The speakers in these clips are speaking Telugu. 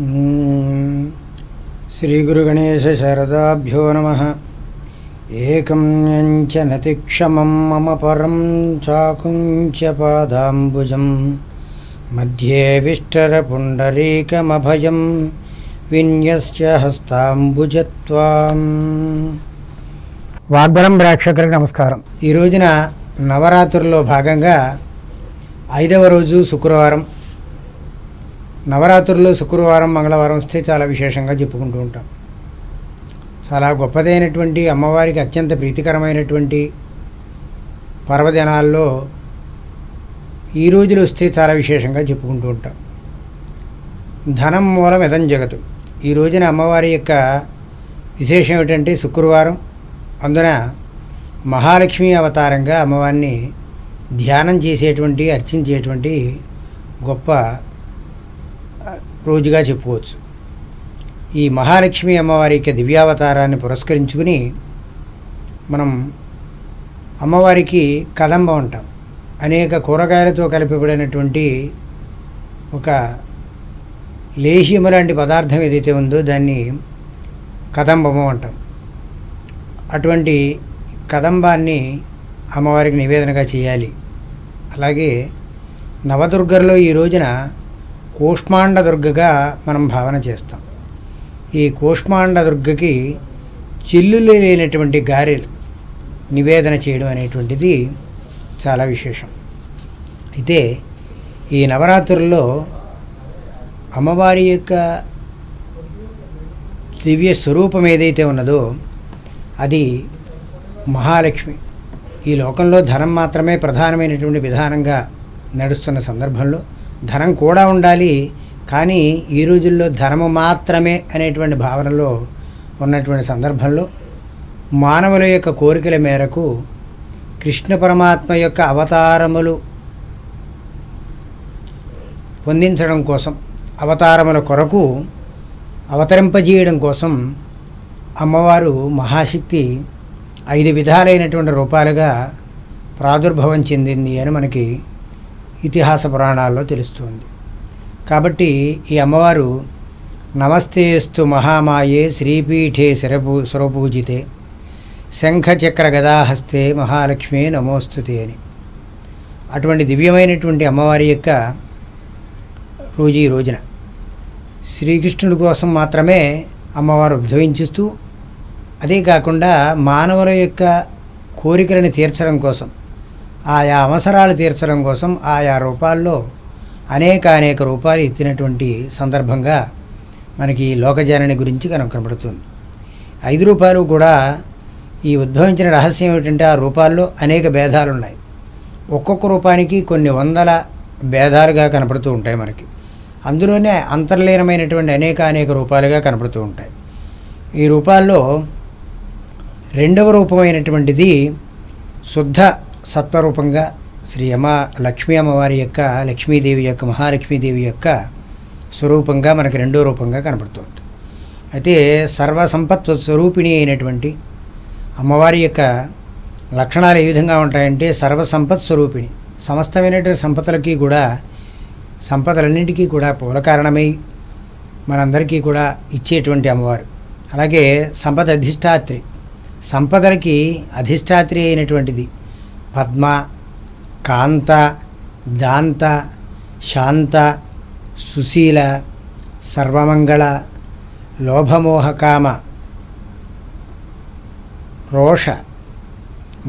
ॐ श्रीगुरुगणेशशारदाभ्यो नमः एकं यञ्चनतिक्षमं मम परं चाकुञ्च पादाम्बुजं मध्ये विष्टरपुण्डरीकमभयं విన్యస్య హస్తాంబుజత్వాం వాగ్బలం ప్రేక్షకులకు నమస్కారం ఈ రోజున నవరాత్రుల్లో భాగంగా ఐదవ రోజు శుక్రవారం నవరాత్రుల్లో శుక్రవారం మంగళవారం వస్తే చాలా విశేషంగా చెప్పుకుంటూ ఉంటాం. చాలా గొప్పదైనటువంటి అమ్మవారికి అత్యంత ప్రీతికరమైనటువంటి పర్వదినాల్లో ఈ రోజులు వస్తే చాలా విశేషంగా చెప్పుకుంటూ ఉంటాం. ధనం మూలం ఎదం జగతు. ఈ రోజున అమ్మవారి యొక్క విశేషం ఏమిటంటే శుక్రవారం అందున మహాలక్ష్మి అవతారంగా అమ్మవారిని ధ్యానం చేసేటువంటి అర్చించేటువంటి గొప్ప రోజుగా చెప్పుకోవచ్చు. ఈ మహాలక్ష్మి అమ్మవారి యొక్క దివ్యావతారాన్ని పురస్కరించుకుని మనం అమ్మవారికి కదంబ ఉంటాం. అనేక కూరగాయలతో కలిపబడినటువంటి ఒక లేహ్యము లాంటి పదార్థం ఏదైతే ఉందో దాన్ని కదంబము అంటాం. అటువంటి కదంబాన్ని అమ్మవారికి నివేదనగా చేయాలి. అలాగే నవదుర్గర్లో ఈ రోజున కూష్మాండ దుర్గగా మనం భావన చేస్తాం. ఈ కూష్మాండ దుర్గకి చిల్లులు లేనటువంటి గారెలు నివేదన చేయడం అనేటువంటిది చాలా విశేషం. అయితే ఈ నవరాత్రుల్లో అమ్మవారి యొక్క దివ్య స్వరూపం ఏదైతే ఉన్నదో అది మహాలక్ష్మి. ఈ లోకంలో ధనం మాత్రమే ప్రధానమైనటువంటి విధానంగా నడుస్తున్న సందర్భంలో ధనం కూడా ఉండాలి కానీ ఈ రోజుల్లో ధనము మాత్రమే అనేటువంటి భావనలో ఉన్నటువంటి సందర్భంలో మానవుల యొక్క కోరికల మేరకు కృష్ణ పరమాత్మ యొక్క అవతారములు పొందించడం కోసం అవతారముల కొరకు అవతరింపజేయడం కోసం అమ్మవారు మహాశక్తి ఐదు విధాలైనటువంటి రూపాలుగా ప్రాదుర్భవం చెందింది అని మనకి ఇతిహాస పురాణాల్లో తెలుస్తుంది. కాబట్టి ఈ అమ్మవారు నమస్తేస్తు మహామాయే శ్రీపీఠే శరపూ సురపూజితే శంఖచక్ర గదాహస్తే మహాలక్ష్మి నమోస్తుతే అని. అటువంటి దివ్యమైనటువంటి అమ్మవారి యొక్క రోజు ఈ రోజున శ్రీకృష్ణుడి కోసం మాత్రమే అమ్మవారు ఉద్భవించిస్తూ అదే కాకుండా మానవుల యొక్క కోరికలను తీర్చడం కోసం ఆయా అవసరాలు తీర్చడం కోసం ఆయా రూపాల్లో అనేక అనేక రూపాలు ఎత్తినటువంటి సందర్భంగా మనకి లోకజనని గురించి కనుక కనబడుతుంది. ఐదు రూపాయలు కూడా ఈ ఉద్భవించిన రహస్యం ఏమిటంటే ఆ రూపాల్లో అనేక భేదాలు ఉన్నాయి ఒక్కొక్క రూపానికి కొన్ని వందల భేదాలుగా కనపడుతూ ఉంటాయి మనకి. అందులోనే అంతర్లీనమైనటువంటి అనేక అనేక రూపాలుగా కనపడుతూ ఉంటాయి. ఈ రూపాల్లో రెండవ రూపమైనటువంటిది శుద్ధ సత్వరూపంగా శ్రీ అమ్మ లక్ష్మీ అమ్మవారి యొక్క లక్ష్మీదేవి యొక్క మహాలక్ష్మీదేవి యొక్క స్వరూపంగా మనకి రెండో రూపంగా కనపడుతుంది. అయితే సర్వసంపత్ స్వరూపిణి అయినటువంటి అమ్మవారి యొక్క లక్షణాలు ఏ విధంగా ఉంటాయంటే సర్వసంపత్ స్వరూపిణి. సమస్తమైనటువంటి సంపదలకి కూడా సంపదలన్నింటికీ కూడా పూల కారణమై మనందరికీ కూడా ఇచ్చేటువంటి అమ్మవారు. అలాగే సంపద అధిష్టాత్రి. సంపదలకి అధిష్టాత్రి అయినటువంటిది. పద్మ కాంత దాంత శాంత సుశీల సర్వమంగళ లోభమోహకామ రోష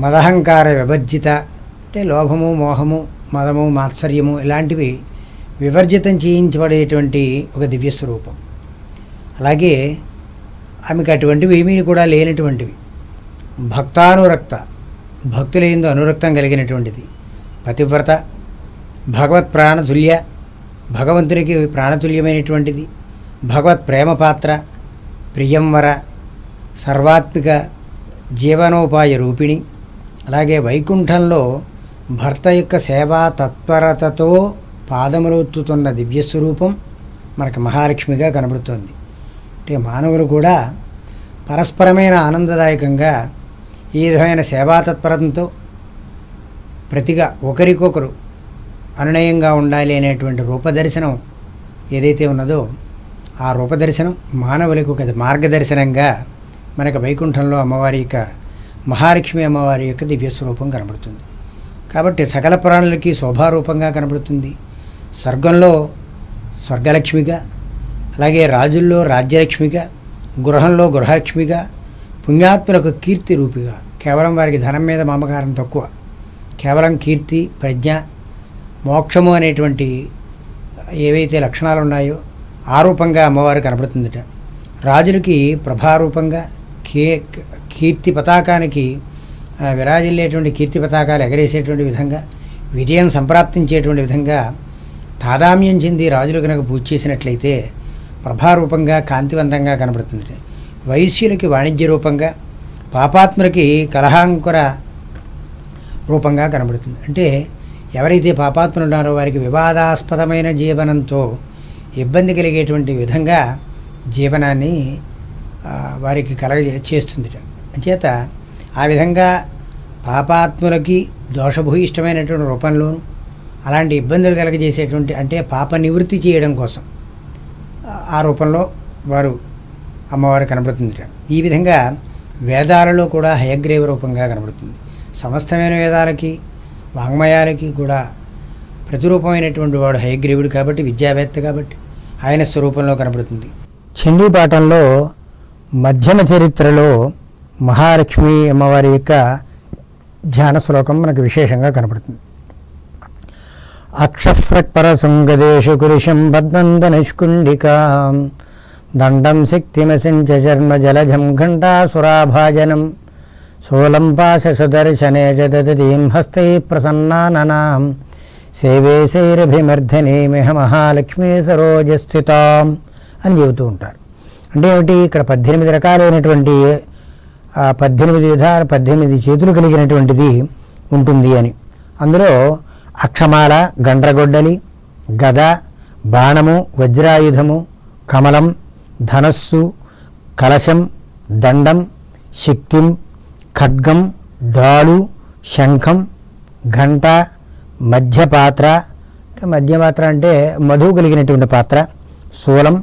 మదహంకార విభర్జిత అంటే లోభము మోహము మదము మాత్సర్యము ఇలాంటివి వివర్జితం చేయించబడేటువంటి ఒక దివ్య స్వరూపం. అలాగే ఆమెకు అటువంటివి ఏమీ కూడా లేనటువంటివి. భక్తానురక్త భక్తుల ఎందు అనురక్తం కలిగినటువంటిది. పతివ్రత భగవత్ ప్రాణతుల్య భగవంతునికి ప్రాణతుల్యమైనటువంటిది భగవత్ ప్రేమ పాత్ర ప్రియంవర సర్వాత్మిక జీవనోపాయ రూపిణి అలాగే వైకుంఠంలో భర్త యొక్క సేవా తత్పరతతో పాదములొత్తుతున్న దివ్యస్వరూపం మనకు మహాలక్ష్మిగా కనబడుతోంది. అంటే మానవులు కూడా పరస్పరమైన ఆనందదాయకంగా ఈ విధమైన సేవా తత్పరతతో ప్రతిగా ఒకరికొకరు అనునయంగా ఉండాలి అనేటువంటి రూపదర్శనం ఏదైతే ఉన్నదో ఆ రూపదర్శనం మానవులకు గత మార్గదర్శనంగా మనకు వైకుంఠంలో అమ్మవారి యొక్క మహాలక్ష్మి అమ్మవారి యొక్క దివ్య స్వరూపం కనబడుతుంది. కాబట్టి సకల పురాణులకి శోభారూపంగా కనబడుతుంది. స్వర్గంలో స్వర్గలక్ష్మిగా అలాగే రాజుల్లో రాజ్యలక్ష్మిగా గృహంలో గృహలక్ష్మిగా పుణ్యాత్ములకు కీర్తి రూపిగా కేవలం వారికి ధనం మీద మమకారం తక్కువ. కేవలం కీర్తి ప్రజ్ఞ మోక్షము అనేటువంటి ఏవైతే లక్షణాలు ఉన్నాయో ఆ రూపంగా అమ్మవారు కనబడుతుందట రాజులకి ప్రభారూపంగా కీ కీర్తి పతాకానికి విరాజిల్లేటువంటి కీర్తి పతాకాలు ఎగరేసేటువంటి విధంగా విజయం సంప్రాప్తించేటువంటి విధంగా తాదామ్యం చెంది రాజులు కనుక పూజ చేసినట్లయితే ప్రభారూపంగా కాంతివంతంగా కనబడుతుంది వైశ్యులకి వాణిజ్య రూపంగా పాపాత్ములకి కలహాంకుర రూపంగా కనబడుతుంది. అంటే ఎవరైతే పాపాత్ములు ఉన్నారో వారికి వివాదాస్పదమైన జీవనంతో ఇబ్బంది కలిగేటువంటి విధంగా జీవనాన్ని వారికి కలగ చేస్తుంది అంచేత ఆ విధంగా పాపాత్ములకి దోషభూయిష్టమైనటువంటి రూపంలోను అలాంటి ఇబ్బందులు కలగజేసేటువంటి అంటే పాప నివృత్తి చేయడం కోసం ఆ- రూపంలో వారు అమ్మవారు కనబడుతుంది ఈ విధంగా వేదాలలో కూడా హయగ్రీవ రూపంగా కనబడుతుంది. సమస్తమైన వేదాలకి వాంగ్మయాలకి కూడా ప్రతిరూపమైనటువంటి వాడు హయగ్రీవుడు కాబట్టి విద్యావేత్త కాబట్టి ఆయన స్వరూపంలో కనబడుతుంది. చండీపాఠంలో మధ్యమ చరిత్రలో మహాలక్ష్మి అమ్మవారి యొక్క ధ్యాన శ్లోకం మనకు విశేషంగా కనబడుతుంది. అక్షస్రక్పరశృంగదేశు పద్మంద పద్మందనిష్కుండికాం దండం శక్తిమసించ చర్మ జలజం ఘంటాసురాభాజనం శూలం పాశసుదర్శనే హస్తై ప్రసన్నాననాం సేవేశైరభిమర్ధనీమిహ మహాలక్ష్మీ సరోజస్థితాం అని చెబుతూ ఉంటారు అంటే ఏమిటి ఇక్కడ పద్దెనిమిది రకాలైనటువంటి పద్దెనిమిది విధాల పద్దెనిమిది చేతులు కలిగినటువంటిది ఉంటుంది అని అందులో అక్షమాల గండ్రగొడ్డలి గద బాణము వజ్రాయుధము కమలం ధనస్సు కలశం దండం శక్తిం ఖడ్గం డాలు శంఖం ఘంట మధ్యపాత్ర. మధ్యపాత్ర అంటే మధువు కలిగినటువంటి పాత్ర. శూలం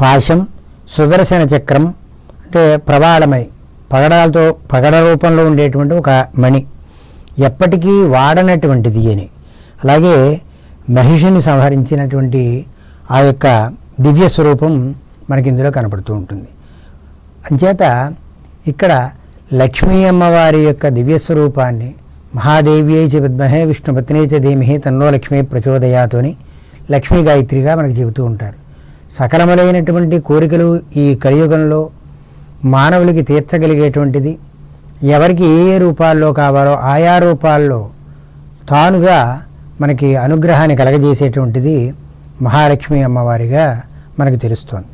పాశం సుదర్శన చక్రం. అంటే ప్రవాళమణి పగడాలతో పగడ రూపంలో ఉండేటువంటి ఒక మణి. ఎప్పటికీ వాడనటువంటిది అని అలాగే మహిషిని సంహరించినటువంటి ఆ యొక్క దివ్య స్వరూపం మనకి ఇందులో కనపడుతూ ఉంటుంది. అంచేత ఇక్కడ లక్ష్మీ అమ్మవారి యొక్క దివ్య స్వరూపాన్ని మహాదేవ్యై చ విద్మహే విష్ణుపత్నే చ ధీమహి తన్నో లక్ష్మీ ప్రచోదయాతోని లక్ష్మీ గాయత్రిగా మనకు చెబుతూ ఉంటారు. సకలములైనటువంటి కోరికలు ఈ కలియుగంలో మానవులకి తీర్చగలిగేటువంటిది. ఎవరికి ఏ ఏ రూపాల్లో కావాలో ఆయా రూపాల్లో తానుగా మనకి అనుగ్రహాన్ని కలగజేసేటువంటిది మహాలక్ష్మి అమ్మవారిగా మనకు తెలుస్తోంది.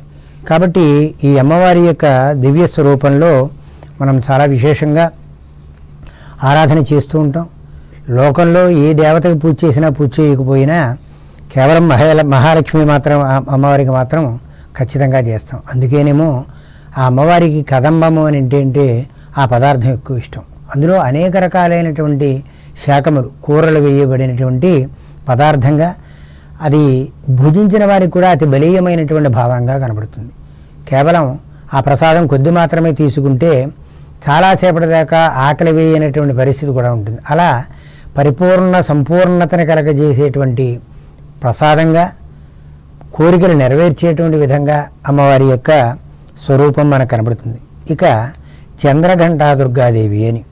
కాబట్టి ఈ అమ్మవారి యొక్క దివ్య స్వరూపంలో మనం చాలా విశేషంగా ఆరాధన చేస్తూ ఉంటాం. లోకంలో ఏ దేవతకు పూజ చేసినా పూజ చేయకపోయినా కేవలం మహాల మహాలక్ష్మి మాత్రం అమ్మవారికి మాత్రం ఖచ్చితంగా చేస్తాం. అందుకేనేమో ఆ అమ్మవారికి కదంబము అని ఏంటంటే ఆ పదార్థం ఎక్కువ ఇష్టం. అందులో అనేక రకాలైనటువంటి శాఖములు కూరలు వేయబడినటువంటి పదార్థంగా అది భుజించిన వారికి కూడా అతి బలీయమైనటువంటి భావంగా కనబడుతుంది. కేవలం ఆ ప్రసాదం కొద్ది మాత్రమే తీసుకుంటే చాలాసేపటి దాకా ఆకలి వేయనటువంటి పరిస్థితి కూడా ఉంటుంది. అలా పరిపూర్ణ సంపూర్ణతను కలగజేసేటువంటి ప్రసాదంగా కోరికలు నెరవేర్చేటువంటి విధంగా అమ్మవారి యొక్క స్వరూపం మనకు కనబడుతుంది. ఇక చంద్రఘంటా దుర్గాదేవి అని.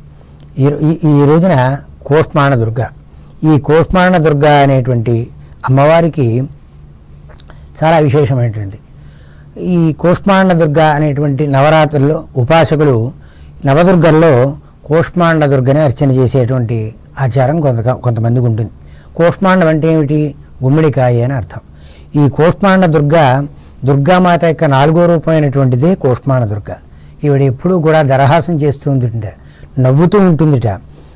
ఈ ఈ- రోజున కోష్మాణ దుర్గ ఈ కోష్మాణ దుర్గ అనేటువంటి అమ్మవారికి చాలా విశేషమైనటువంటిది. ఈ కోష్మాండ దుర్గ అనేటువంటి నవరాత్రుల్లో ఉపాసకులు నవదుర్గల్లో కోష్మాండ దుర్గని అర్చన చేసేటువంటి ఆచారం కొంత కొంతమందికి ఉంటుంది. కోష్మాండం అంటే ఏమిటి? గుమ్మిడికాయ అని అర్థం. ఈ కోష్మాండ దుర్గ దుర్గామాత యొక్క నాలుగో రూపమైనటువంటిదే కోష్మాండ దుర్గ ఈవిడ ఎప్పుడూ కూడా దరహాసం చేస్తూ ఉంటుందిట నవ్వుతూ ఉంటుందిట.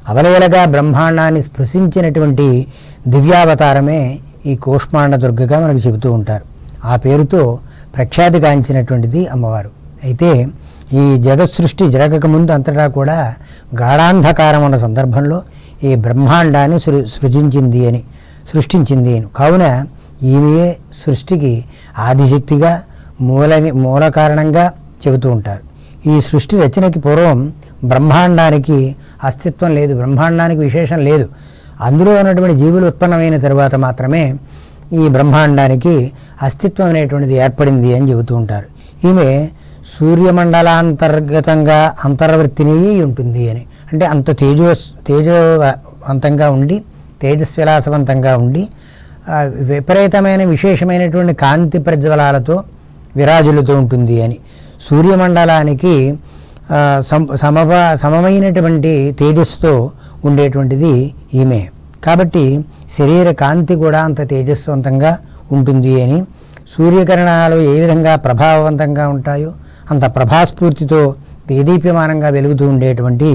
అవలయలగా బ్రహ్మాండాన్ని స్పృశించినటువంటి దివ్యావతారమే ఈ కోష్మాండ దుర్గగా మనకు చెబుతూ ఉంటారు. ఆ పేరుతో ప్రఖ్యాతిగాంచినటువంటిది అమ్మవారు. అయితే ఈ జగత్ సృష్టి జరగకముందు అంతటా కూడా గాఢాంధకారం ఉన్న సందర్భంలో ఈ బ్రహ్మాండాన్ని సృ సృజించింది అని సృష్టించింది అని. కావున ఈమెయే సృష్టికి ఆదిశక్తిగా మూలని మూల కారణంగా చెబుతూ ఉంటారు. ఈ సృష్టి రచనకి పూర్వం బ్రహ్మాండానికి అస్తిత్వం లేదు బ్రహ్మాండానికి విశేషం లేదు. అందులో ఉన్నటువంటి జీవులు ఉత్పన్నమైన తరువాత మాత్రమే ఈ బ్రహ్మాండానికి అస్తిత్వం అనేటువంటిది ఏర్పడింది అని చెబుతూ ఉంటారు. ఈమె సూర్యమండలాంతర్గతంగా అంతర్వర్తిని ఉంటుంది అని. అంటే అంత తేజో తేజవంతంగా ఉండి తేజస్విలాసవంతంగా ఉండి విపరీతమైన విశేషమైనటువంటి కాంతి ప్రజ్వలాలతో విరాజులుతూ ఉంటుంది అని. సూర్యమండలానికి సమ సమమైనటువంటి తేజస్సుతో ఉండేటువంటిది ఈమె. కాబట్టి శరీర కాంతి కూడా అంత తేజస్వంతంగా ఉంటుంది అని సూర్యకిరణాలు ఏ విధంగా ప్రభావవంతంగా ఉంటాయో అంత ప్రభాస్ఫూర్తితో దేదీప్యమానంగా వెలుగుతూ ఉండేటువంటి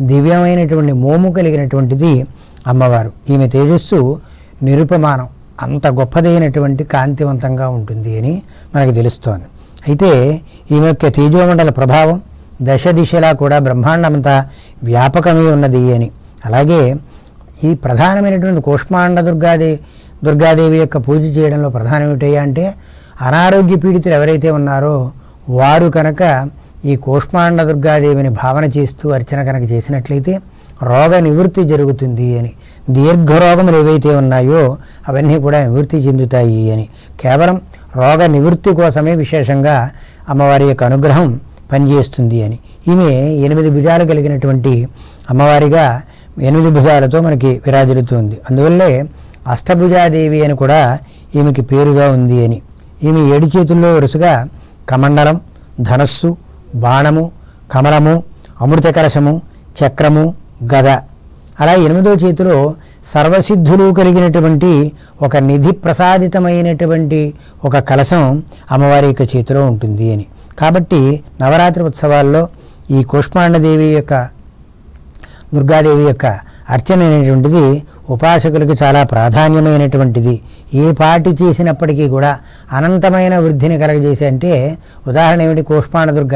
దివ్యమైనటువంటి మోము కలిగినటువంటిది అమ్మవారు. ఈమె తేజస్సు నిరుపమానం అంత గొప్పదైనటువంటి కాంతివంతంగా ఉంటుంది అని మనకు తెలుస్తోంది. అయితే ఈమె యొక్క తేజోమండల ప్రభావం దశ దిశలా కూడా బ్రహ్మాండమంతా వ్యాపకమై ఉన్నది అని. అలాగే ఈ ప్రధానమైనటువంటి కూష్మాండ దుర్గాదేవి దుర్గాదేవి యొక్క పూజ చేయడంలో ప్రధానం ఏమిటయ్యా అంటే అనారోగ్య పీడితులు ఎవరైతే ఉన్నారో వారు కనుక ఈ కూష్మాండ దుర్గాదేవిని భావన చేస్తూ అర్చన కనుక చేసినట్లయితే రోగ నివృత్తి జరుగుతుంది అని. దీర్ఘరోగములు ఏవైతే ఉన్నాయో అవన్నీ కూడా నివృత్తి చెందుతాయి అని. కేవలం రోగ నివృత్తి కోసమే విశేషంగా అమ్మవారి యొక్క అనుగ్రహం పనిచేస్తుంది అని. ఈమె ఎనిమిది భుజాలు కలిగినటువంటి అమ్మవారిగా ఎనిమిది భుజాలతో మనకి విరాజిల్లుతుంది. అందువల్లే అష్టభుజాదేవి అని కూడా ఈమెకి పేరుగా ఉంది అని. ఈమె ఏడు చేతుల్లో వరుసగా కమండలం ధనస్సు బాణము కమలము అమృత కలశము చక్రము గద. అలా ఎనిమిదో చేతిలో సర్వసిద్ధులు కలిగినటువంటి ఒక నిధి ప్రసాదితమైనటువంటి ఒక కలశం అమ్మవారి యొక్క చేతిలో ఉంటుంది అని. కాబట్టి నవరాత్రి ఉత్సవాల్లో ఈ కూష్మాండదేవి యొక్క దుర్గాదేవి యొక్క అర్చన అనేటువంటిది ఉపాసకులకు చాలా ప్రాధాన్యమైనటువంటిది. ఏ పాటి చేసినప్పటికీ కూడా అనంతమైన వృద్ధిని కలగజేసే అంటే ఉదాహరణ ఏమిటి? కోష్పాండదుర్గ.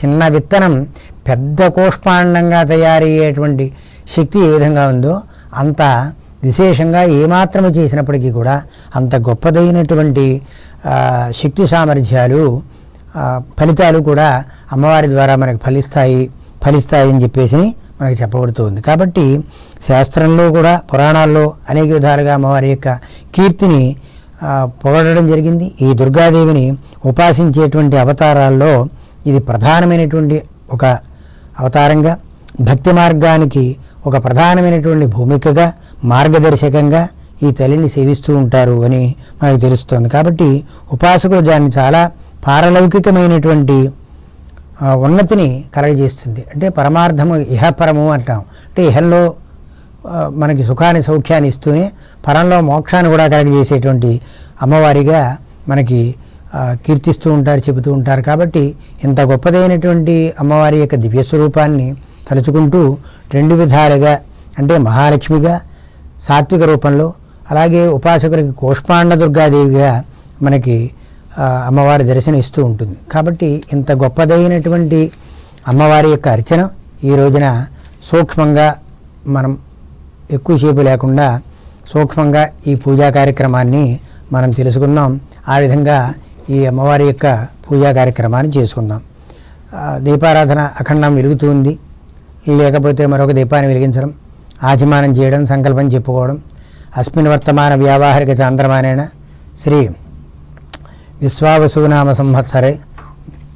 చిన్న విత్తనం పెద్ద కోష్పాండంగా తయారయ్యేటువంటి శక్తి ఏ విధంగా ఉందో అంత విశేషంగా ఏమాత్రము చేసినప్పటికీ కూడా అంత గొప్పదైనటువంటి శక్తి సామర్థ్యాలు ఫలితాలు కూడా అమ్మవారి ద్వారా మనకు ఫలిస్తాయి ఫలిస్తాయని చెప్పేసి మనకు చెప్పబడుతుంది. కాబట్టి శాస్త్రంలో కూడా పురాణాల్లో అనేక విధాలుగా అమ్మవారి యొక్క కీర్తిని పొగడడం జరిగింది. ఈ దుర్గాదేవిని ఉపాసించేటువంటి అవతారాల్లో ఇది ప్రధానమైనటువంటి ఒక అవతారంగా భక్తి మార్గానికి ఒక ప్రధానమైనటువంటి భూమికగా మార్గదర్శకంగా ఈ తల్లిని సేవిస్తూ ఉంటారు అని మనకు తెలుస్తోంది. కాబట్టి ఉపాసకులు దాన్ని చాలా పారలౌకికమైనటువంటి ఉన్నతిని కలగజేస్తుంది. అంటే పరమార్థము ఇహపరము అంటాం. అంటే ఇహంలో మనకి సుఖాన్ని సౌఖ్యాన్ని ఇస్తూనే పరంలో మోక్షాన్ని కూడా కలగజేసేటువంటి అమ్మవారిగా మనకి కీర్తిస్తూ ఉంటారు చెబుతూ ఉంటారు. కాబట్టి ఇంత గొప్పదైనటువంటి అమ్మవారి యొక్క దివ్య స్వరూపాన్ని తలుచుకుంటూ రెండు విధాలుగా అంటే మహాలక్ష్మిగా సాత్విక రూపంలో అలాగే ఉపాసకులకి కోష్మాండ దుర్గాదేవిగా మనకి అమ్మవారి దర్శనం ఇస్తూ ఉంటుంది. కాబట్టి ఇంత గొప్పదైనటువంటి అమ్మవారి యొక్క అర్చన ఈ రోజున సూక్ష్మంగా మనం ఎక్కువసేపు లేకుండా సూక్ష్మంగా ఈ పూజా కార్యక్రమాన్ని మనం తెలుసుకుందాం ఆ విధంగా ఈ అమ్మవారి యొక్క పూజా కార్యక్రమాన్ని చేసుకుందాం దీపారాధన అఖండం వెలుగుతుంది లేకపోతే మరొక దీపాన్ని వెలిగించడం ఆచమానం చేయడం సంకల్పం చెప్పుకోవడం అస్మిన్ వర్తమాన వ్యావహారిక చాంద్రమానేన శ్రీ విశ్వావసునామ సంవత్సరే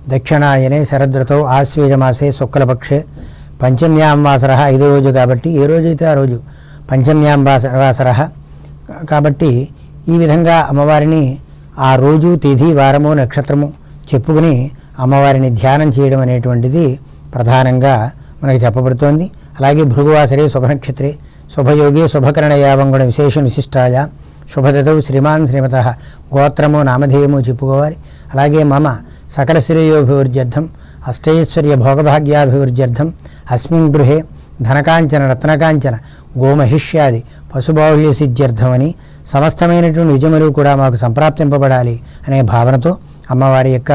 దక్షిణాయనే శరదృతౌ ఆశ్వేజమాసే శుక్లపక్షే పంచమ్యాం వాసర రోజు కాబట్టి ఏ రోజైతే ఆ రోజు పంచమ్యాంవాస వాసర కాబట్టి ఈ విధంగా అమ్మవారిని ఆ రోజు తిథి వారము నక్షత్రము చెప్పుకుని అమ్మవారిని ధ్యానం చేయడం అనేటువంటిది ప్రధానంగా మనకు చెప్పబడుతోంది. అలాగే భృగువాసరే శుభనక్షత్రే శుభయోగే శుభకరణ కూడా విశేష విశిష్టాయ శుభదతవు శ్రీమాన్ శ్రీమత. గోత్రము నామధేయము చెప్పుకోవాలి. అలాగే మమ సకల శ్రేయోభివృద్ధ్యర్థం అష్టైశ్వర్య భోగభాగ్యాభివృద్ధ్యర్థం అస్మిన్ గృహే ధనకాంచన రత్నకాంచన గోమహిష్యాది పశుబాహుళ్య సిద్ధ్యర్థమని సమస్తమైనటువంటి విజయములు కూడా మాకు సంప్రాప్తింపబడాలి అనే భావనతో అమ్మవారి యొక్క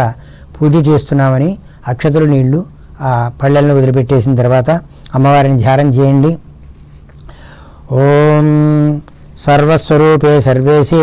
పూజ చేస్తున్నామని అక్షతులు నీళ్ళు ఆ పళ్ళలను వదిలిపెట్టేసిన తర్వాత అమ్మవారిని ధ్యానం చేయండి. ఓం సర్వస్వరూపే సర్వేశే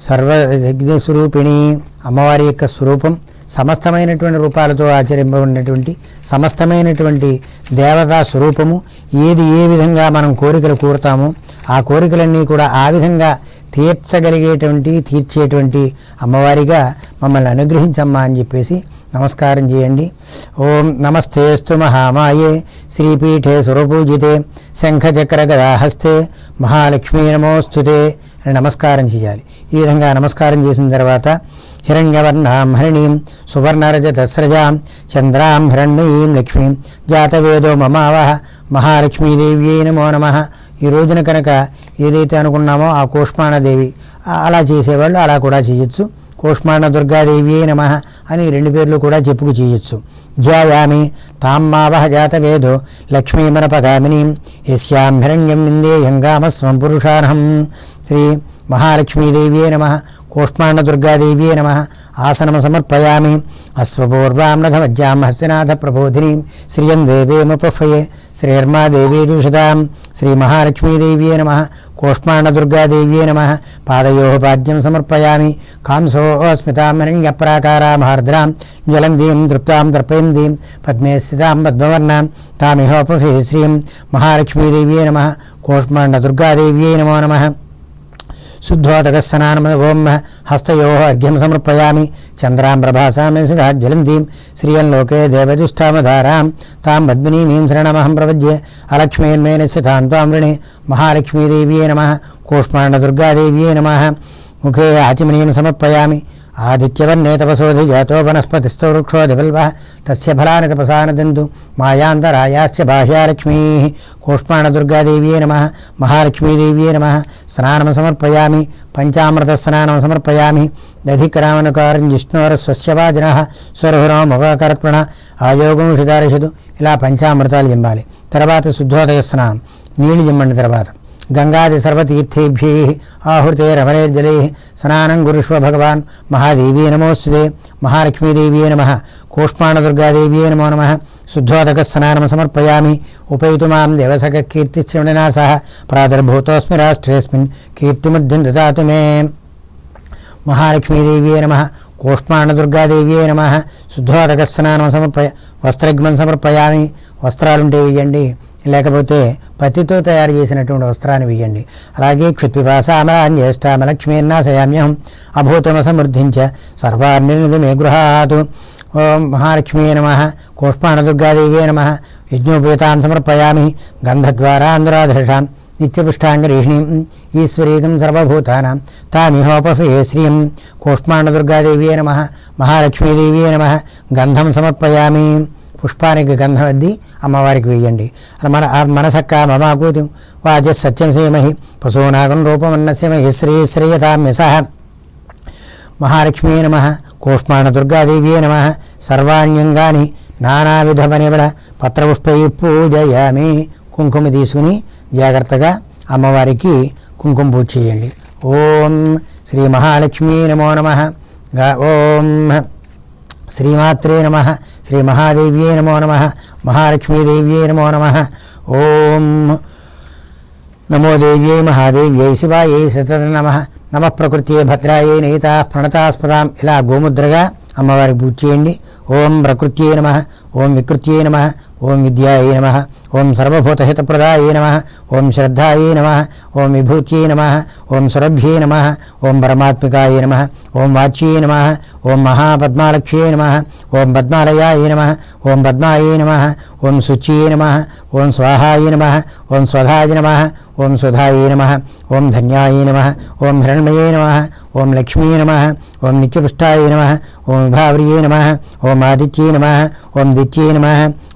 సర్వస్వరూపిణి అమ్మవారి యొక్క స్వరూపం సమస్తమైనటువంటి రూపాలతో ఆచరింపబడినటువంటి సమస్తమైనటువంటి దేవతా స్వరూపము ఏది ఏ విధంగా మనం కోరికలు కోరుతామో ఆ కోరికలన్నీ కూడా ఆ విధంగా తీర్చగలిగేటువంటి తీర్చేటువంటి అమ్మవారిగా మమ్మల్ని అనుగ్రహించమ్మా అని చెప్పేసి నమస్కారం చేయండి. ఓం నమస్తేస్తు మహామాయే. శ్రీపీఠే సురపూజితే శంఖచక్ర గదాహస్తే. మహాలక్ష్మీ నమోస్తుతే అని నమస్కారం చేయాలి. ఈ విధంగా నమస్కారం చేసిన తర్వాత హిరణ్యవర్ణాం హరిణీం సువర్ణరజతస్రజాం చంద్రాం హిరణ్యీం లక్ష్మీం జాతవేదో మమావహ మహాలక్ష్మీదేవ్యై నమో నమ. ఈ రోజున కనుక ఏదైతే అనుకున్నామో ఆ కూష్మాణదేవి అలా చేసేవాళ్ళు అలా కూడా చేయొచ్చు. కూష్మాణ దుర్గాదేవి నమ అని రెండు పేర్లు కూడా చెప్పుకు చేయొచ్చు. ధ్యాయామి తామ్మావహ జాతవేదో లక్ష్మీమనపగామినీం యస్యాం హిరణ్యం విందేయంగామస్వం పురుషార్హం శ్రీ మహాలక్ష్మీదేవి నమ కూష్మాణ దుర్గాదేవి నమ ఆసనం సమర్పయామి. అశ్వపూర్వాం రథమజ్జాం హస్తినాథ ప్రబోధినీం శ్రియం దేవేముపఫయే శ్రీర్మాదేవీజుషదాం శ్రీ మహాలక్ష్మీదేవి నమ కూష్మాండ దుర్గాదేవి నమ పాదయో పాద్యం సమర్పయామి కాంసో స్మితాం హిరణ్యప్రాకారామహార్ద్రాం జ్వలందీం తృప్తాం తర్పయందీం పద్మే స్థితాం పద్మవర్ణాం తామిహోపఫే శ్రీం మహాలక్ష్మీదేవి నమ కూష్మాండ దుర్గాదేవి నమో నమః శుద్ధోదకస్నానం ఓం హస్తయో అర్ఘ్యం సమర్పయామి చంద్రాం ప్రభాసామి సదా జ్వలంతీం శ్రియం లోకే దేవజుష్టామధారాం తాం పద్మినీమీం శరణమహం ప్రపద్యే అలక్ష్మీన్మేనస్య తాం తాం వృణే మహాలక్ష్మీదేవ్యే నమ కూష్మాండదుర్గాదేవ్యే నమ ముఖే ఆచిమనీయం సమర్పయామి ఆదిత్యవర్ణే తపసోధి జాతో వనస్పతిస్థో వృక్షోధిపల్వ తస్య ఫలాని తపసానదంతు మాయాంతరాయాస్య బాహ్యాలక్ష్మీ. కూష్మాణదుర్గాదేవ్యే నమ. మహాలక్ష్మీదేవ్యే నమ. స్నానం సమర్పయామి. పంచామృత స్నానం సమర్పయామి. దధిక్రామనుకారం జిష్ణోరస్వస్యవాజన స్వరహురామకాకర్పణ ఆయోగం షిదారిషదు ఇలా పంచామృతాలు జింబాలి తర్వాత శుద్ధోదయ స్నానం. నీళ్ళు జిమ్మండి తర్వాత. గంగాది సర్వతీర్థేభ్యై ఆహృతే రమణేర్జలై స్నానం గురుష్వ భగవాన్ మహాదేవీ నమోస్తుతే మహాలక్ష్మీదేవీ నమ కూష్మాణదుర్గాదేవ్యే నమో నమ శుద్ధోదక స్నానం సమర్పయామి ఉపైతు మాం దేవసక కీర్తిశ్రవణినా సహ ప్రాదుర్భూతోస్మి రాష్ట్రేస్మిన్ కీర్తిముద్ధిం దాతు మే మహాలక్ష్మీదేవ్యే నమ కూష్మాండదుర్గాదేవ్యే నమ శుద్ధోదక స్నానం సమర్పయ వస్త్రగ్మం సమర్పయామి వస్త్రాలుంటే వేయండి లేకపోతే పత్తితో తయారు చేసినటువంటి వస్త్రాన్ని వేయండి అలాగే క్షుత్పిపాసామరాన్ సయామ్యం అభూతమ సమృద్ధించ సర్వాన్ని మే గృహాతు ఓం మహాలక్ష్మీ నమ. కూష్మాండదుర్గాదేవ్యే నమ. యజ్ఞోపేతాన్ సమర్పయామి. గంధద్వారాంధ్రాధృషాం నిత్యపుష్టాంగరీషిణీం ఈశ్వరీకం సర్వభూతానాం. తామిహోపఫే శ్రీం కూష్మాండదుర్గాదేవ్యే నమ. మహాలక్ష్మీదేవే నమ. గంధం సమర్పయామి. పుష్పానికి గంధం అద్ది అమ్మవారికి వేయండి. మన మనసక్క మమాకూతి వాచ సత్యం సేమహి పశూనాగం రూపమన్నస్యమహి శ్రీ శ్రేయతామ్యస మహాలక్ష్మీ నమ. కూష్మాణ దుర్గాదేవ్యే నమ. సర్వాణ్యంగాని నానావిధమనిబడ పత్రపుష్పై పూజయామి కుంకుమ తీసుకుని జాగ్రత్తగా అమ్మవారికి కుంకుమ పూజ చేయండి. ఓం శ్రీ మహాలక్ష్మీ నమో నమ. ఓం. శ్రీమాత్రే నమ శ్రీ మహాదేవ్యే నమో నమ మహాలక్ష్మీదేవ్యే నమో నమ. ఓం నమో దేవ్యై మహాదేవ్యై శివాయై సతత నమ. నమ ప్రకృత్యే భద్రాయై నయితా ప్రణతాస్పదాం. ఇలా గోముద్రగా అమ్మవారికి పూజ చేయండి. ఓం ప్రకృత్యే నమ ఓం వికృత్యే నమ ఓం విద్యాయే నమ. ఓం సర్వభూతహితప్రదాయే నమ ఓం శ్రద్ధాయే నమ ఓం విభూత్యే నమ ఓం సురభ్యే నమ ఓం పరమాత్మికాయ నమ ఓం వాచ్యే నమ ఓం మహాపద్మాలక్ష్యే నమ ఓం పద్మాలయాయ నమ ఓం పద్మాయే నమ ఓం శుచ్యే నమ ఓం స్వాహాయ నమ ఓం స్వధాయ నమ ఓం సుధాయే నమ ఓం ధన్యాయ నమ ఓం హిరణ్మయే నమ ఓం లక్ష్మీ నమ ఓం నిత్యపుష్టాయ నమ ఓం విభావ్రియే నమ ఓం ఆదిత్యే నమ ఓం దిత్యే నమ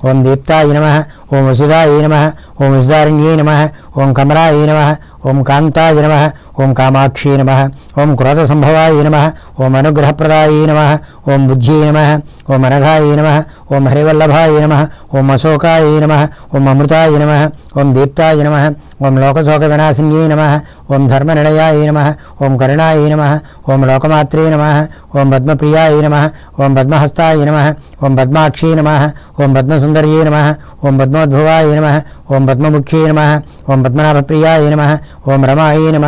ఓం దీప్తాయ నమ ఓం వసుదాయ నమ ఓం వసుదారణ్యే నమ ఓం కమలాయ నమ ఓం కాంతాయ నమ ఓం కామాక్షి నమ ఓం క్రోధసంభవాయ నమ ఓం అనుగ్రహప్రదాయ నమ ఓం బుద్ధ్యే నమ ఓం అనఘాయ నమ ఓం హరివల్లభాయ నమ ఓం అశోకాయ నమ ఓం అమృతాయ నమ ఓం దీప్తాయ నమ ఓం లోకశోక వినాశిన్యే నమ ఓం ధర్మనిలయాయ నమ ఓం కరుణాయ నమ ఓం లోకమాత్రే నమ ఓం పద్మప్రియాయ నమ ఓం పద్మహస్తాయ నమ ఓం పద్మాక్షీ నమ ఓం పద్మసుందర్యే నమ ఓం పద్మోద్భవాయ నమ ఓం పద్మముఖ్యే నమ ఓం పద్మనాభప్రియాయ నమ ఓం రమాయ నమ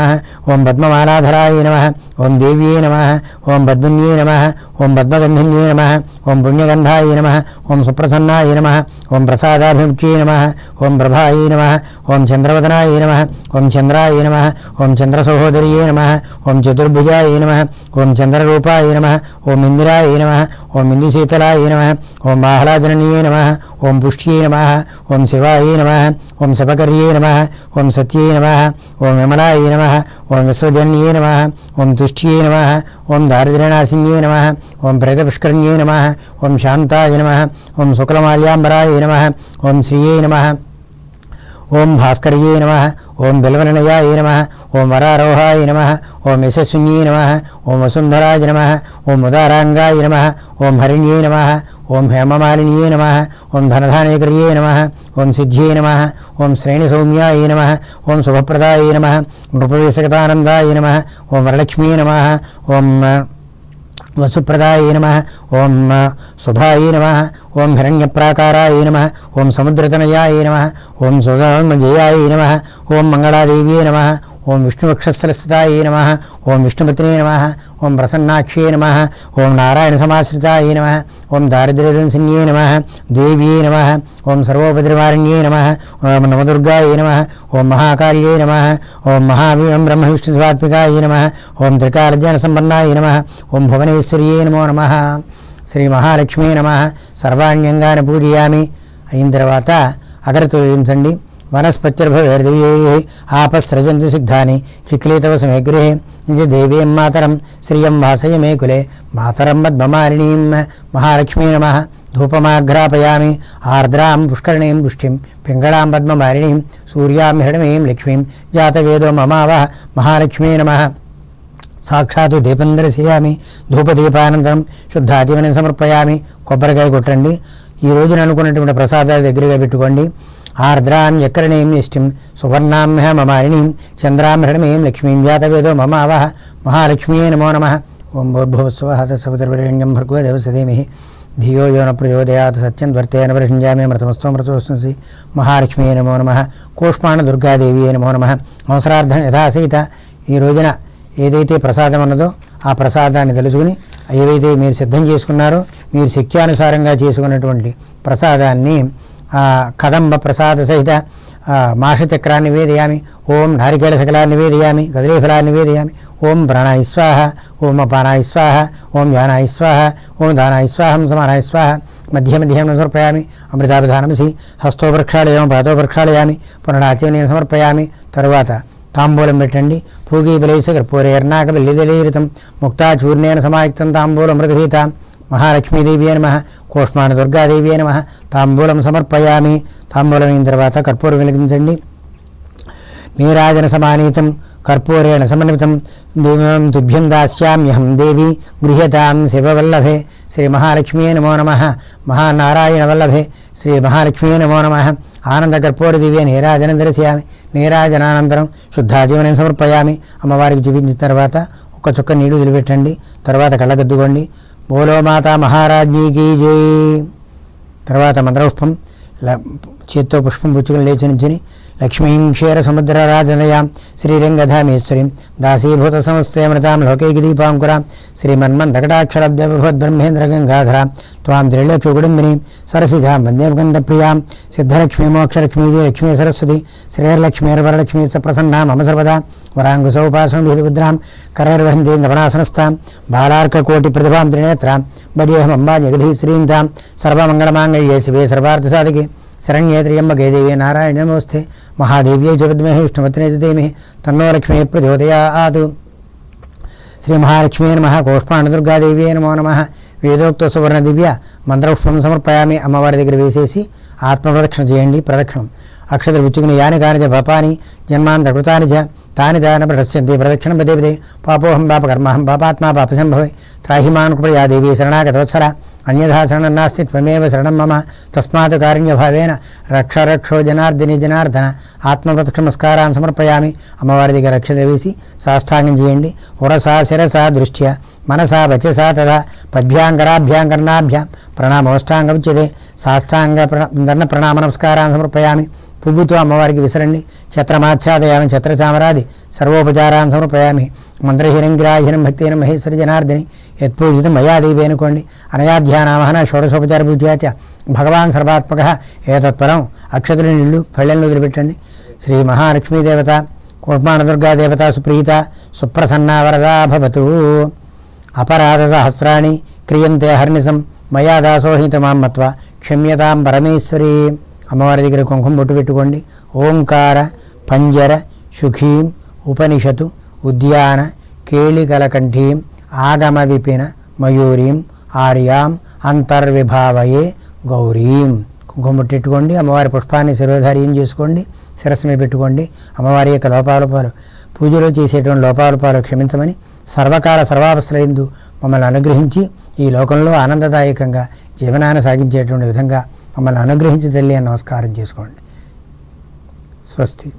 ఓం పద్మమాలాధరాయ నమ ఓం దేవ్యే నమ ఓం పద్మన్యే నమ ఓం పద్మగంధిన్యే నమ ఓం పుణ్యగంధాయ నమ ఓం సుప్రసన్నాయ నమ ఓం ప్రసాదాభిముఖ్యే నమ ఓం ప్రభాయ నమ ఓం చంద్రవదనాయ నమ ఓం చంద్రాయ నమ ఓం చంద్రసహోదర్యే నమ ఓం చతుర్భుజాయ నమ ఓం చంద్రరూపాయ నమ ఓం ఇందిరాయ నమ ఓం ఇందుశీతలాయ నమ ఓం ఆహ్లాదనీయే నమ ఓం పుష్ట్యే నమ ఓం శివాయ నమ ఓం శపకర్యే నమ ఓం సత్యే నమ ఓం విమలాయ నమ ఓం విశ్వజన్యే నమ ఓం తుష్ట్యే నమ ఓం దారిద్ర్యనాశిన్యే నమ ఓం ప్రేతపుష్కరిణ్యే నమ ఓం శాంతాయ నమ ఓం శుక్లమాల్యాంబరాయ నమ ఓం శ్రీయే నమ ఓం భాస్కర్యే నమ ఓం బిల్వనిలయాయ నమ ఓం వరారోహాయ నమ ఓం యశస్విన్యే నమ ఓం వసుంధరాయ నమ ఓం ఉదారాంగాయ నమ ఓం హరిణ్యే నమ ఓం హేమమాలిన్యే నమ ఓం ధనధానేకర్యే నమ ఓం సిద్ధ్యే నమ ఓం శ్రేణిసౌమ్యాయ నమ ఓం శుభప్రదాయ నమ నృపవేశగతానందాయ నమ ఓం వరలక్ష్మీ నమ ఓం వసుప్రదాయ నమ. ఓం శుభాయ నమ. ఓం హిరణ్యప్రాకారాయ నమ. ఓం సముద్రతనయాయ నమ. ఓం సుధర్మజయాయ నమ. ఓం మంగళాదేవ్యే నమ. ఓం విష్ణువక్షస్థలస్థితాయ నమ ఓం విష్ణుపత్నే నమ ఓం ప్రసన్నాక్షే నమ ఓం నారాయణ సమాశ్రితాయ నమ ఓం దారిద్ర్యదంసిన్యే నమ దేవ్యే నమ ఓం సర్వోపద్రవారణ్యే నమ ఓం నవదుర్గాయ నమ ఓం మహాకాళ్యే నమ ఓం మహావీరం బ్రహ్మ విష్ణు స్వాత్మికాయ నమ ఓం త్రికార్జన సంపన్నాయ నమ ఓం భువనేశ్వర్యే నమో నమ శ్రీ మహాలక్ష్మీ నమ సర్వాణ్యంగాన పూజయామి అయిన తర్వాత అగరతోయించండి వనస్పత్యుర్భవేర్దివ్యై ఆపస్రజంతు సిద్ధాని చిక్లీతవ సమగ్రే నిజ దేవీం మాతరం శ్రియం వాసయ మే కులే మాతరం పద్మమాలినీం మహాలక్ష్మీ నమ ధూపమాఘ్రాపయామి ఆర్ద్రాం పుష్కరణీం పుష్టిం పింగళాం పద్మమాలినీం సూర్యాం హిరణమీం లక్ష్మీం జాతవేదో మమావహ మహాలక్ష్మీ నమ సాక్షాత్తు దీపం దర్శయామి ధూపదీపానంతరం శుద్ధాదీపనం సమర్పయామి కొబ్బరికాయ కొట్టండి ఈ రోజున అనుకున్నటువంటి ప్రసాదాలు దగ్గరగా పెట్టుకోండి. ఆర్ద్రాం యకరణీం ఇష్టం సువర్ణామ్య మమారిణీం చంద్రాం హృణమీం లక్ష్మీం జాతవేదో మమావహ మహాలక్ష్మీ నమో నమ. ఓం భూర్భువస్వ హతసవితర్వరేణ్యం భర్గో దేవసదేమి ధియో యోన ప్రయోదయాత్ సత్యం వర్తేన పరిషింజామి మృతమస్త్వమృతోస్సి మహాలక్ష్మీ నమో నమ. కూష్మాణ దుర్గాదేవి నమో నమ. అవసరార్థం యథాసీత ఈ రోజున ఏదైతే ప్రసాదం అన్నదో ఆ ప్రసాదాన్ని తెలుసుకుని ఏవైతే మీరు సిద్ధం చేసుకున్నారో మీరు శక్యానుసారంగా చేసుకున్నటువంటి ప్రసాదాన్ని కదంబ ప్రసాద సహిత మాషచక్రాన్ని వేదయామి ఓం నారికేళ శకలాన్ని వేదయామి కదలీఫలాన్ని వేదయామి ఓం ప్రాణాయ స్వాహ ఓం అపానాయ స్వాహ ఓం ధ్యానాయ స్వాహ ఓం దానాయ స్వాహం సమానాయ స్వాహ మధ్య మధ్యాహ్నం సమర్పయామి అమృతాభిధానమసి హస్తో ప్రక్షాళయామి పాదో ప్రక్షాళయామి పునరాచమనీయం సమర్పయామి తరువాత తాంబూలం పెట్టండి పూగీ బలైసగర్ పూరే ఎర్నాక బల్లిదలీరితం ముక్తాచూర్ణేన సమాయుక్తం తాంబూలం మృగరీత మహాలక్ష్మీదేవి నమ కోష్మాన దుర్గాదేవి నమ తాంబూలం సమర్పయామి తాంబూలం అయిన తర్వాత కర్పూరం వెలిగించండి నీరాజన సమానీతం కర్పూరేణ సమన్వితం దివ్యం తుభ్యం దాస్యామ్యహం దేవి గృహ్యతాం శివవల్లభే శ్రీ మహాలక్ష్మీ నమో నమ మహానారాయణ వల్లభే శ్రీ మహాలక్ష్మీ నమో నమ ఆనంద కర్పూర దివ్య నీరాజనం దర్శయామి. నీరాజనానంతరం శుద్ధాజీవనం సమర్పయామి. అమ్మవారికి చూపించిన తర్వాత ఒక్క చుక్క నీళ్ళు వదిలిపెట్టండి. తర్వాత కళ్ళగద్దుకోండి. బోలో మాతా మహారాజ్ఞీకి జై. తర్వాత మంత్రపుష్పం చేత్తో పుష్పం పుచ్చుకుని లేచి నుంచుని లక్ష్మీం క్షీరసముద్రరాజనయాం శ్రీరంగధామేశ్వరీం దాసీభూత సమస్తమృతాం లోకైకిదీపాంకురాం దీపాంకురాం గంగాధరాం త్వాం త్రిలక్షకుడుంబినీం సరసిధాం వందేమకంద సిద్ధలక్ష్మీమోక్షలక్ష్మీది లక్ష్మీ సరస్వతి శ్రేయర్లక్ష్మీర్వరలక్ష్మీ సప్రసన్నా మమ సర్వదా వరాంగుసౌపాసం విధిముద్రాం కరైర్వహంతి గమనాసనస్థాం బాలార్కకోటి ప్రతిభాం త్రినేత్రాం బడియహమంబా జగధీశ్వరీం తాం సర్వమంగళమాంగళ్యే శివే సర్వార్థసాధికే శరణ్యే త్ర్యంబకే దేవీ నారాయణ నమోస్తే మహాదేవ్యై చ విద్మహే విష్ణుపత్నే తన్నో లక్ష్మీ ప్రచోదయాత్ శ్రీ మహాలక్ష్మీ నమ కోష్పాణదుర్గాదేవి నమో నమ వేదోక్త సువర్ణ దివ్య మంత్రపుష్పం సమర్పయామి అమ్మవారి దగ్గర వేసేసి ఆత్మ ప్రదక్షిణ చేయండి ప్రదక్షిణం అక్షతలు విచ్చుకుని యాని కానిజ చ పాపాని జన్మాంతకృతాని తాని దాన ప్రశ్యంతి ప్రదక్షిణం పదే పదే పాపోహం పాప కర్మహం పాపాత్మా పాప సంభవే త్రాహిమాన్ కృపయా దేవి శరణాగతవత్సర అన్యథా శరణం నాస్తి త్వమేవ శరణం మమ తస్మాత్ కారుణ్యభావేన రక్ష రక్షో జనార్దిని జనార్దన ఆత్మప్రదక్షిణమస్కారాన్ని సమర్పయామి అమ్మవారి దగ్గర రక్షత వేసి సాష్టాంగం చేయండి. ఉరసా శిరసా దృష్ట్యా మనసా వచసా తదా పద్భ్యాంకరాభ్యాం కర్ణాభ్యాం ప్రణామోష్టాంగం ఉచ్యతే సాష్టాంగ ప్ర ప్రణామ నమస్కారాన్ని సమర్పయామి పువ్వుతో అమ్మవారికి విసరండి. ఛత్రమాచ్ఛాదయామి ఛత్రచామరాది సర్వోపచారాన్ సమర్పయామి. మంత్రహీనం మంత్రహీనంగ్రాహీనం భక్తిహీనం మహేశ్వరి జనార్దిని. యత్పూజితం మయా దేవేనుకోండి అనయాధ్యానామహన షోడశోపచార పూజ్యాచ భగవాన్ సర్వాత్మక ఏతత్పరం. అక్షతుల నీళ్ళు పళ్ళెలను వదిలిపెట్టండి. శ్రీ మహాలక్ష్మీదేవత కుర్మాణదుర్గాదేవత సుప్రీత సుప్రసన్నా వరదా భవతు. అపరాధ సహస్రాణి క్రియంతే హర్నిసం మయా దాసోహితమాం మత్వ క్షమ్యతాం పరమేశ్వరీ. అమ్మవారి దగ్గర కుంకుమ బొట్టు పెట్టుకోండి. ఓంకార పంజర సుఖీం ఉపనిషతు ఉద్యాన కేళికలకంఠీం ఆగమ విపిన మయూరీం ఆర్యాం అంతర్విభావయే గౌరీం. కుంకుమ బొట్టెట్టుకోండి అమ్మవారి పుష్పాన్ని శిరోధార్యం చేసుకోండి. శిరస్సు మీద పెట్టుకోండి. అమ్మవారి యొక్క లోపాలోపాలు పూజలో చేసేటువంటి లోపాలోపాలు క్షమించమని సర్వకాల సర్వావస్థలందు మమ్మల్ని అనుగ్రహించి ఈ లోకంలో ఆనందదాయకంగా జీవనాన్ని సాగించేటువంటి విధంగా మమ్మల్ని అనుగ్రహించి తల్లి నమస్కారం చేసుకోండి. స్వస్తి.